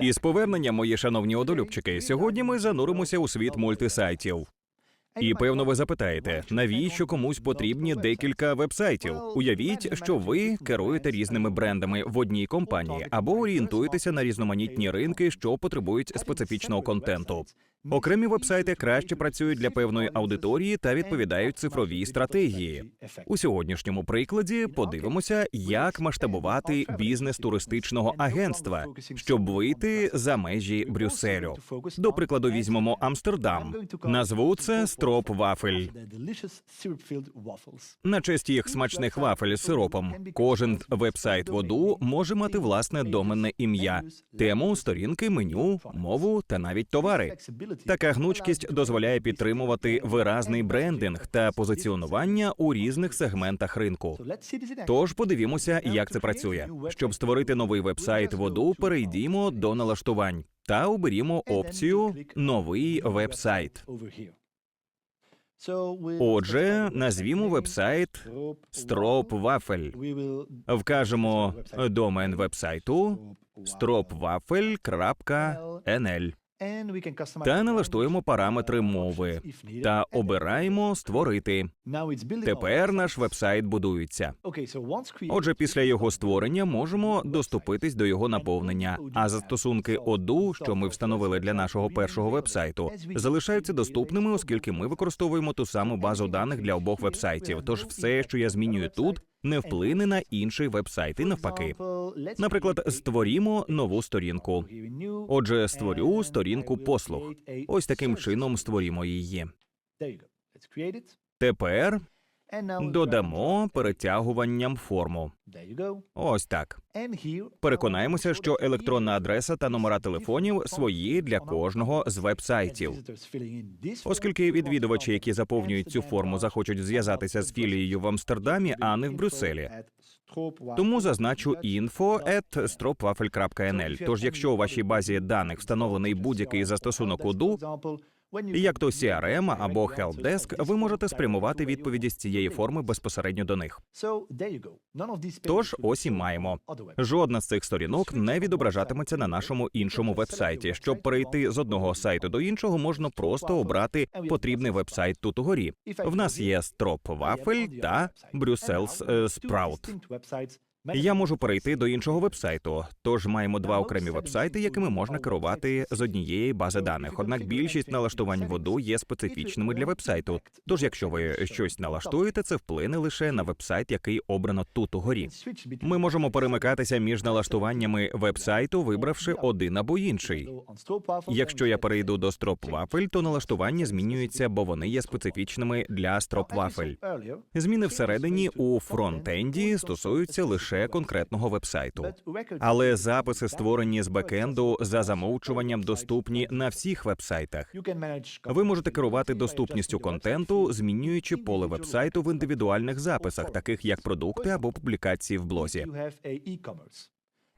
Із повернення, мої шановні одолюбчики, сьогодні ми зануримося у світ мультисайтів. І певно, ви запитаєте, навіщо комусь потрібні декілька вебсайтів? Уявіть, що ви керуєте різними брендами в одній компанії або орієнтуєтеся на різноманітні ринки, що потребують специфічного контенту. Окремі вебсайти краще працюють для певної аудиторії та відповідають цифровій стратегії. У сьогоднішньому прикладі подивимося, як масштабувати бізнес туристичного агентства, щоб вийти за межі Брюсселю. До прикладу, візьмемо Амстердам. Назву це Строп Вафель. На честь їх смачних вафель з сиропом. Кожен вебсайт воду може мати власне доменне ім'я, тему, сторінки, меню, мову та навіть товари. Така гнучкість дозволяє підтримувати виразний брендинг та позиціонування у різних сегментах ринку. Тож подивімося, як це працює. Щоб створити новий вебсайт воду, перейдімо до налаштувань та оберімо опцію Новий вебсайт. Отже, назвімо вебсайт Вафель. Вкажемо домен вебсайту stropwaffle.nl та налаштуємо параметри мови та обираємо створити. Тепер наш вебсайт будується. Отже, після його створення можемо доступитись до його наповнення. А застосунки ОДУ, що ми встановили для нашого першого вебсайту, залишаються доступними, оскільки ми використовуємо ту саму базу даних для обох вебсайтів. Тож все, що я змінюю тут, не вплине на інший вебсайт і навпаки. Наприклад, створімо нову сторінку. Отже, створю сторінку послуг. Ось таким чином створімо її. Тепер додамо перетягуванням форму. Ось так. Переконаємося, що електронна адреса та номера телефонів свої для кожного з вебсайтів. Оскільки відвідувачі, які заповнюють цю форму, захочуть зв'язатися з філією в Амстердамі, а не в Брюсселі. Тому зазначу info.stropwaffle.nl. Тож, якщо у вашій базі даних встановлений будь-який застосунок УДУ, як то CRM або Helpdesk, ви можете спрямувати відповіді з цієї форми безпосередньо до них. Тож ось і маємо. Жодна з цих сторінок не відображатиметься на нашому іншому вебсайті. Щоб перейти з одного сайту до іншого, можна просто обрати потрібний вебсайт тут угорі. В нас є Strop Waffle та Brussels е, Sprout. Я можу перейти до іншого вебсайту. Тож маємо два окремі вебсайти, якими можна керувати з однієї бази даних. Однак більшість налаштувань воду є специфічними для вебсайту. Тож, якщо ви щось налаштуєте, це вплине лише на вебсайт, який обрано тут угорі. Ми можемо перемикатися між налаштуваннями вебсайту, вибравши один або інший. Якщо я перейду до StropWaffle, то налаштування змінюються, бо вони є специфічними для StropWaffle. Зміни всередині у фронтенді стосуються лише конкретного вебсайту. Але записи, створені з бекенду за замовчуванням, доступні на всіх вебсайтах. Ви можете керувати доступністю контенту, змінюючи поле вебсайту в індивідуальних записах, таких як продукти або публікації в блозі.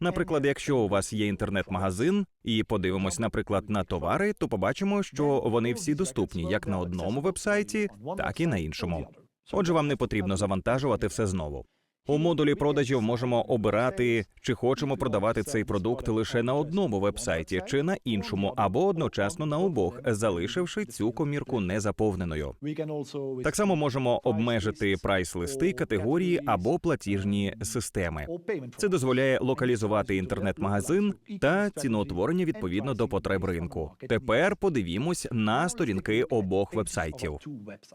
Наприклад, якщо у вас є інтернет-магазин, і подивимось, наприклад, на товари, то побачимо, що вони всі доступні як на одному вебсайті, так і на іншому. Отже, вам не потрібно завантажувати все знову. У модулі продажів можемо обирати, чи хочемо продавати цей продукт лише на одному вебсайті, чи на іншому, або одночасно на обох, залишивши цю комірку незаповненою. Так само можемо обмежити прайс-листи, категорії або платіжні системи. Це дозволяє локалізувати інтернет-магазин та ціноутворення відповідно до потреб ринку. Тепер подивімось на сторінки обох вебсайтів.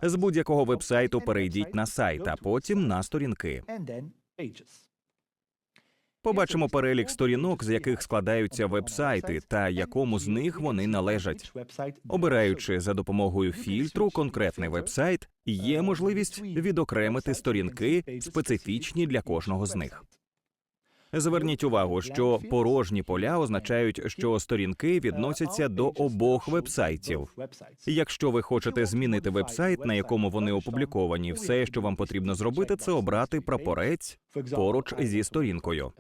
З будь-якого вебсайту перейдіть на сайт, а потім на сторінки. Побачимо перелік сторінок, з яких складаються вебсайти, та якому з них вони належать. Обираючи за допомогою фільтру конкретний вебсайт, є можливість відокремити сторінки, специфічні для кожного з них. Зверніть увагу, що порожні поля означають, що сторінки відносяться до обох вебсайтів. Якщо ви хочете змінити вебсайт, на якому вони опубліковані, все, що вам потрібно зробити, це обрати прапорець поруч зі сторінкою.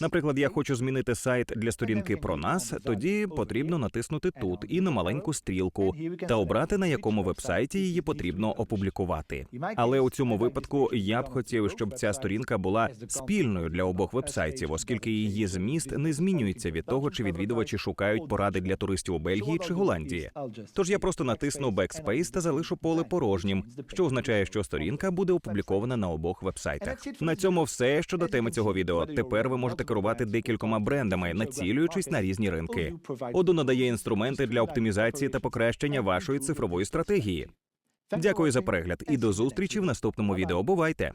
Наприклад, я хочу змінити сайт для сторінки про нас. Тоді потрібно натиснути тут і на маленьку стрілку та обрати на якому вебсайті її потрібно опублікувати. Але у цьому випадку я б хотів, щоб ця сторінка була спільною для обох вебсайтів. Сайтів, оскільки її зміст не змінюється від того, чи відвідувачі шукають поради для туристів у Бельгії чи Голландії. Тож я просто натисну Backspace та залишу поле порожнім, що означає, що сторінка буде опублікована на обох вебсайтах. На цьому все щодо теми цього відео. Тепер ви можете керувати декількома брендами, націлюючись на різні ринки. Odoo надає інструменти для оптимізації та покращення вашої цифрової стратегії. Дякую за перегляд і до зустрічі в наступному відео. Бувайте!